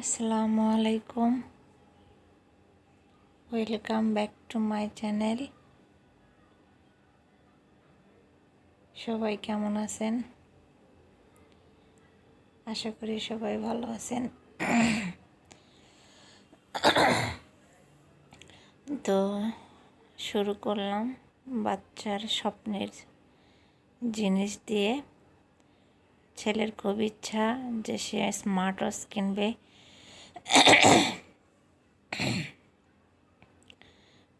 আসসালামু আলাইকুম। Welcome back to my channel সবাই কেমন আছেন? আশা করি সবাই ভালো আছেন। তো শুরু করলাম বাচ্চার স্বপ্নের জিনিস দিয়ে। ছেলের খুব ইচ্ছা যে সে স্মার্ট ওয়াচ কিনবে।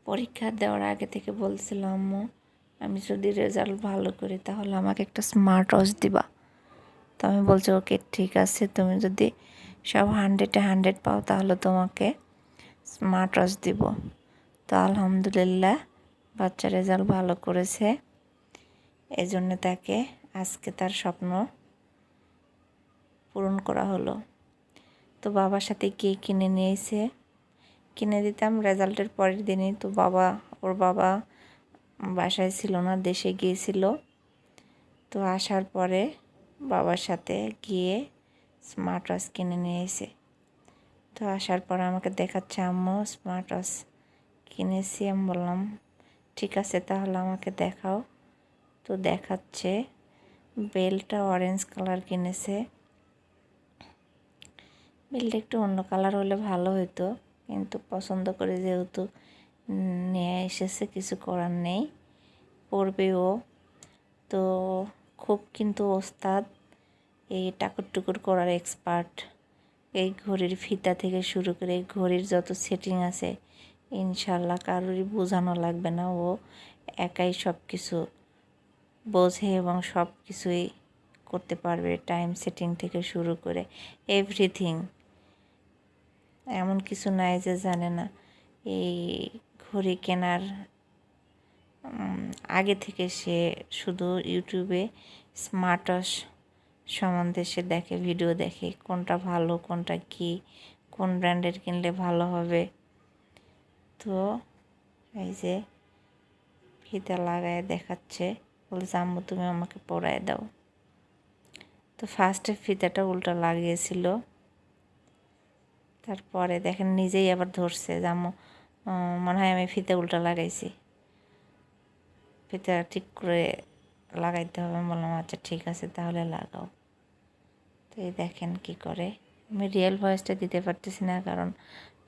পরীক্ষা দেওয়ার আগে থেকে বলছিল, আম্মু, আমি যদি রেজাল্ট ভালো করি তাহলে আমাকে একটা স্মার্ট ওয়াচ দিবা। তো আমি বলছি, ওকে, ঠিক আছে। তুমি যদি সব হান্ড্রেডে হান্ড্রেড পাও তাহলে তোমাকে স্মার্ট ওয়াচ দিব। তো আলহামদুলিল্লাহ, বাচ্চা রেজাল্ট ভালো করেছে। এই জন্য তাকে আজকে তার স্বপ্ন পূরণ করা হলো। তো বাবার সাথে কে কিনে নিয়েছে। কিনে দিতাম, রেজাল্টের পরের দিনই তো বাবা, ওর বাবা বাসায় ছিল না, দেশে গিয়েছিল। তো আসার পরে বাবার সাথে গিয়ে স্মার্ট ওয়াচ কিনে নিয়ে এসে তো আসার পর আমাকে দেখাচ্ছে, আম্মু স্মার্ট ওয়াচ কিনেছি। আমি বললাম, ঠিক আছে, তাহলে আমাকে দেখাও। তো দেখাচ্ছে, বেলটা অরেঞ্জ কালার কিনেছে। বেলটা একটু অন্য কালার হলে ভালো হতো কিন্তু পছন্দ করে যেহেতু নিয়ে এসেছে, কিছু করার নেই। পড়বেও তো খুব কিন্তু ওস্তাদ, এই টাকুর টুকুর করার এক্সপার্ট এই ঘড়ির ফিতা থেকে শুরু করে এই ঘড়ির যত সেটিং আছে, ইনশাল্লাহ কারোরই বোঝানো লাগবে না। ও একাই সব কিছু বোঝে এবং সব কিছুই করতে পারবে টাইম সেটিং থেকে শুরু করে এভরিথিং এমন কিছু নাই যে জানে না। এই ঘড়ি কেনার আগে থেকে সে শুধু ইউটিউবে স্মার্ট ওয়াচ সম্বন্ধে সে দেখে ভিডিও দেখে কোনটা ভালো, কোনটা কি, কোন ব্র্যান্ডের কিনলে ভালো হবে। তো এই যে ফিতা লাগায় দেখাচ্ছে বলছে আম্মু, তুমি আমাকে পড়ায় দাও। তো ফার্স্টে ফিতাটা উল্টো লাগিয়েছিল। তারপরে দেখেন নিজেই আবার ধরছে জামো মনে হয় আমি ফিতে উল্টা লাগাইছি। ফিতে ঠিক করে লাগাইতে হবে বললাম আচ্ছা ঠিক আছে, তাহলে লাগাও। তো এই দেখেন কি করে। আমি রিয়েল ভয়েসটা দিতে পারতেছি না, কারণ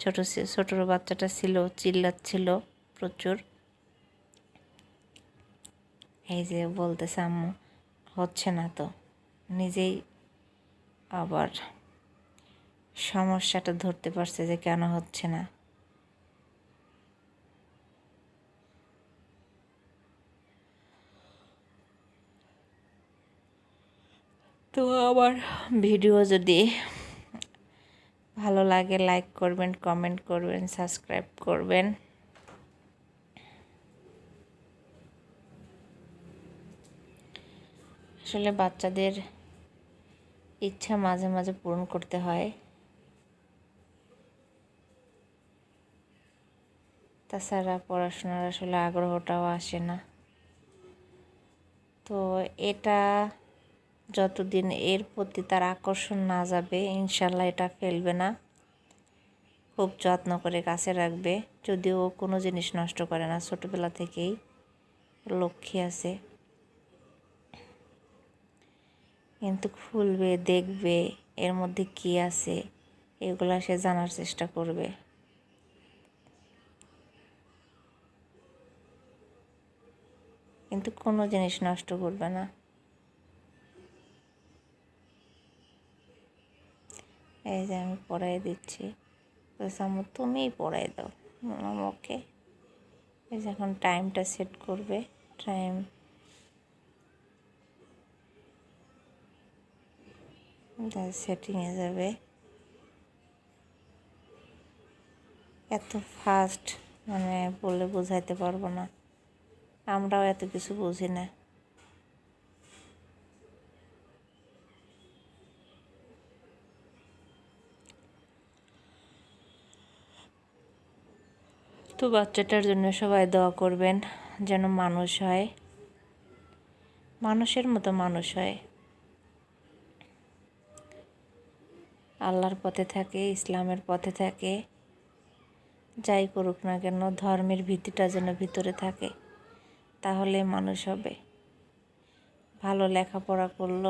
ছোটো ছোটোর বাচ্চাটা ছিল, চিল্লাচ্ছিল প্রচুর। এই যে বলতেছে আম্মু, হচ্ছে না তো। নিজেই আবার সমস্যাটা ধরতে পারছে যে কেন হচ্ছে না। তো আবার ভিডিও যদি ভালো লাগে, লাইক করবেন, কমেন্ট করবেন, সাবস্ক্রাইব করবেন। আসলে বাচ্চাদের ইচ্ছা মাঝে মাঝে পূরণ করতে হয়। তাছাড়া পড়াশোনার আসলে আগ্রহটাও আসে না। তো এটা যতদিন এর প্রতি তার আকর্ষণ না যাবে, ইনশাল্লাহ এটা ফেলবে না। খুব যত্ন করে কাছে রাখবে, যদিও কোনো জিনিস নষ্ট করে না, ছোটোবেলা থেকেই লক্ষ্মী আছে। কিন্তু খুলবে, দেখবে এর মধ্যে কি আছে, এগুলো সে জানার চেষ্টা করবে। কিন্তু কোনো জিনিস নষ্ট করবে না। এই যে আমি পড়াই দিচ্ছি। আমার তুমিই পড়াই দাও। ওকে। এই যে এখন টাইমটা সেট করবে। টাইম। সেটিংয়ে যাবে। এত ফাস্ট মানে বলে বোঝাইতে পারব না। আমরাও এত কিছু বুঝি না। তো বাচ্চাটার জন্য সবাই দোয়া করবেন যেন মানুষ হয়। মানুষের মতো মানুষ হয়। আল্লাহর পথে থাকে, ইসলামের পথে থাকে। যাই করুক না কেন, ধর্মের ভীতিটা যেন ভিতরে থাকে। তাহলে মানুষ হবে। ভালো লেখাপড়া করল,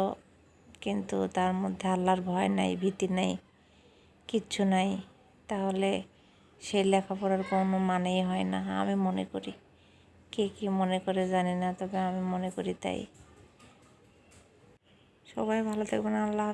কিন্তু তার মধ্যে আল্লাহর ভয় নাই, ভীতি নাই, কিচ্ছু নাই। তাহলে সেই লেখাপড়ার কোনো মানেই হয় না, আমি মনে করি। কে কী মনে করে জানি না, তবে আমি মনে করি তাই। সবাই ভালো থাকবেন, আল্লাহ।